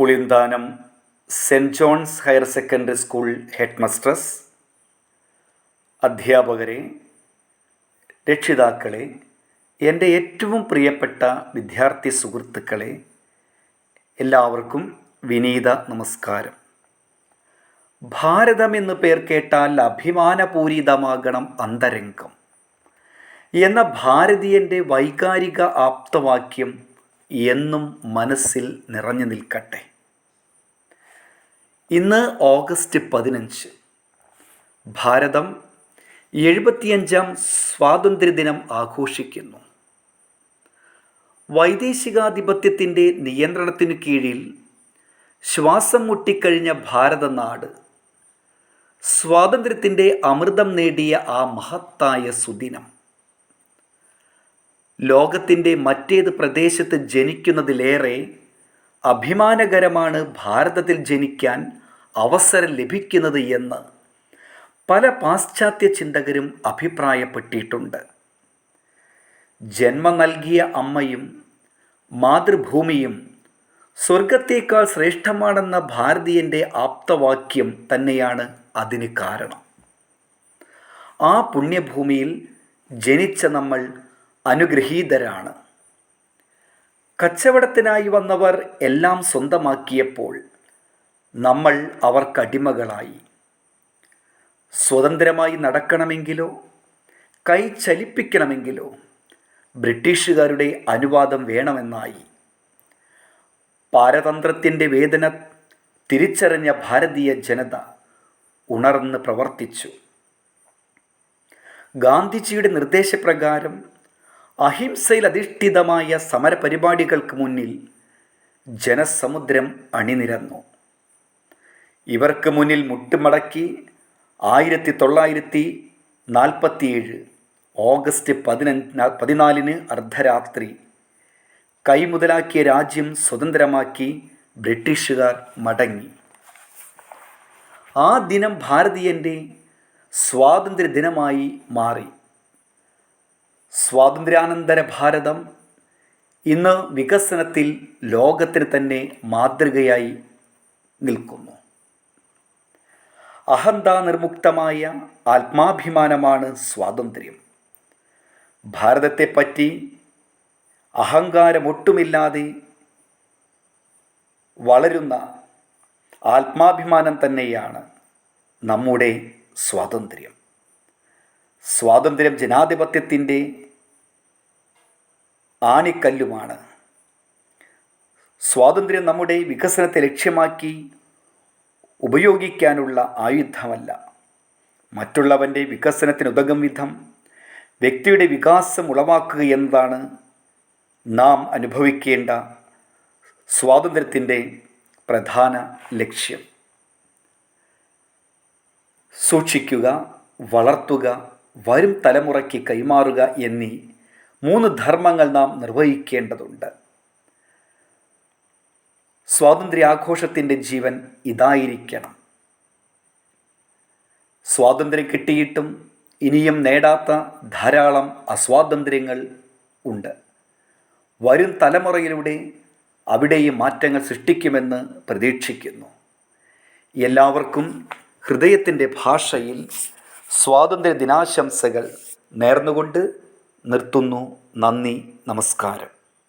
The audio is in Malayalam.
Pulinthanam Saint John's higher secondary school head masters അധ്യാപകരെ രക്ഷിതാക്കളെ എന്റെ ഏറ്റവും പ്രിയപ്പെട്ട വിദ്യാർത്ഥി സുഹൃത്തുക്കളെ എല്ലാവർക്കും വിനീത നമസ്കാരം. ഭാരതം എന്ന് പേർ കേട്ടാൽ അഭിമാനപൂരിതമാകണം അന്തരംഗം. എന്ന ഭാരതീയന്റെ വൈകാരിക ആപ്തവാക്യം എന്നും മനസ്സിൽ നിറഞ്ഞു നിൽക്കട്ടെ. ഇന്ന് ഓഗസ്റ്റ് പതിനഞ്ച്. ഭാരതം എഴുപത്തിയഞ്ചാം സ്വാതന്ത്ര്യദിനം ആഘോഷിക്കുന്നു. വൈദേശികാധിപത്യത്തിന്റെ നിയന്ത്രണത്തിനു കീഴിൽ ശ്വാസം മുട്ടിക്കഴിഞ്ഞ ഭാരതനാട് സ്വാതന്ത്ര്യത്തിന്റെ അമൃതം നേടിയ ആ മഹത്തായ സുദിനം. ലോകത്തിന്റെ മറ്റേത് പ്രദേശത്ത് ജനിക്കുന്നതിലേറെ അഭിമാനകരമാണ് ഭാരതത്തിൽ ജനിക്കാൻ അവസരം ലഭിക്കുന്നത് എന്ന് പല പാശ്ചാത്യ ചിന്തകരും അഭിപ്രായപ്പെട്ടിട്ടുണ്ട്. ജന്മം നൽകിയ അമ്മയും മാതൃഭൂമിയും സ്വർഗത്തേക്കാൾ ശ്രേഷ്ഠമാണെന്ന ഭാരതീയന്റെ ആപ്തവാക്യം തന്നെയാണ് അതിന് കാരണം. ആ പുണ്യഭൂമിയിൽ ജനിച്ച നമ്മൾ അനുഗ്രഹീതരാണ്. കച്ചവടത്തിനായി വന്നവർ എല്ലാം സ്വന്തമാക്കിയപ്പോൾ നമ്മൾ അവർക്കടിമകളായി. സ്വതന്ത്രമായി നടക്കണമെങ്കിലോ കൈ ചലിപ്പിക്കണമെങ്കിലോ ബ്രിട്ടീഷുകാരുടെ അനുവാദം വേണമെന്നായി. പാരതന്ത്രത്തിന്റെ വേദന തിരിച്ചറിഞ്ഞ ഭാരതീയ ജനത ഉണർന്ന് പ്രവർത്തിച്ചു. ഗാന്ധിജിയുടെ നിർദ്ദേശപ്രകാരം അഹിംസയിൽ അധിഷ്ഠിതമായ സമരപരിപാടികൾക്ക് മുന്നിൽ ജനസമുദ്രം അണിനിരന്നു. ഇവർക്ക് മുന്നിൽ മുട്ടുമടക്കി ആയിരത്തി തൊള്ളായിരത്തി നാൽപ്പത്തിയേഴ് ഓഗസ്റ്റ് പതിനഞ്ച് പതിനാലിന് അർദ്ധരാത്രി കൈമുതലാക്കിയ രാജ്യം സ്വതന്ത്രമാക്കി ബ്രിട്ടീഷുകാർ മടങ്ങി. ആ ദിനം ഭാരതീയന്റെ സ്വാതന്ത്ര്യ ദിനമായി മാറി. സ്വാതന്ത്ര്യാനന്തര ഭാരതം ഇന്ന് വികസനത്തിൽ ലോകത്തിന് തന്നെ മാതൃകയായി നിൽക്കുന്നു. അഹന്താ നിർമുക്തമായ ആത്മാഭിമാനമാണ് സ്വാതന്ത്ര്യം. ഭാരതത്തെപ്പറ്റി അഹങ്കാരമൊട്ടുമില്ലാതെ വളരുന്ന ആത്മാഭിമാനം തന്നെയാണ് നമ്മുടെ സ്വാതന്ത്ര്യം. സ്വാതന്ത്ര്യം ജനാധിപത്യത്തിന്റെ ആണിക്കല്ലുമാണ്. സ്വാതന്ത്ര്യം നമ്മുടെ വികസനത്തെ ലക്ഷ്യമാക്കി ഉപയോഗിക്കാനുള്ള ആയുധമല്ല. മറ്റുള്ളവന്റെ വികസനത്തിനുതകും വിധം വ്യക്തിയുടെ വികാസം ഉളവാക്കുക എന്നതാണ് നാം അനുഭവിക്കേണ്ട സ്വാതന്ത്ര്യത്തിന്റെ പ്രധാന ലക്ഷ്യം. സൂക്ഷിക്കുക വളർത്തുക വരും തലമുറയ്ക്ക് കൈമാറുക എന്നീ മൂന്ന് ധർമ്മങ്ങൾ നാം നിർവഹിക്കേണ്ടതുണ്ട്. സ്വാതന്ത്ര്യാഘോഷത്തിന്റെ ജീവൻ ഇതായിരിക്കണം. സ്വാതന്ത്ര്യം കിട്ടിയിട്ടും ഇനിയും നേടാത്ത ധാരാളം അസ്വാതന്ത്ര്യങ്ങൾ ഉണ്ട്. വരും തലമുറയിലൂടെ അവിടെയും മാറ്റങ്ങൾ സൃഷ്ടിക്കുമെന്ന് പ്രതീക്ഷിക്കുന്നു. എല്ലാവർക്കും ഹൃദയത്തിന്റെ ഭാഷയിൽ സ്വാതന്ത്ര്യ ദിനാശംസകൾ നേർന്നുകൊണ്ട് നിർത്തുന്നു നന്ദി നമസ്കാരം.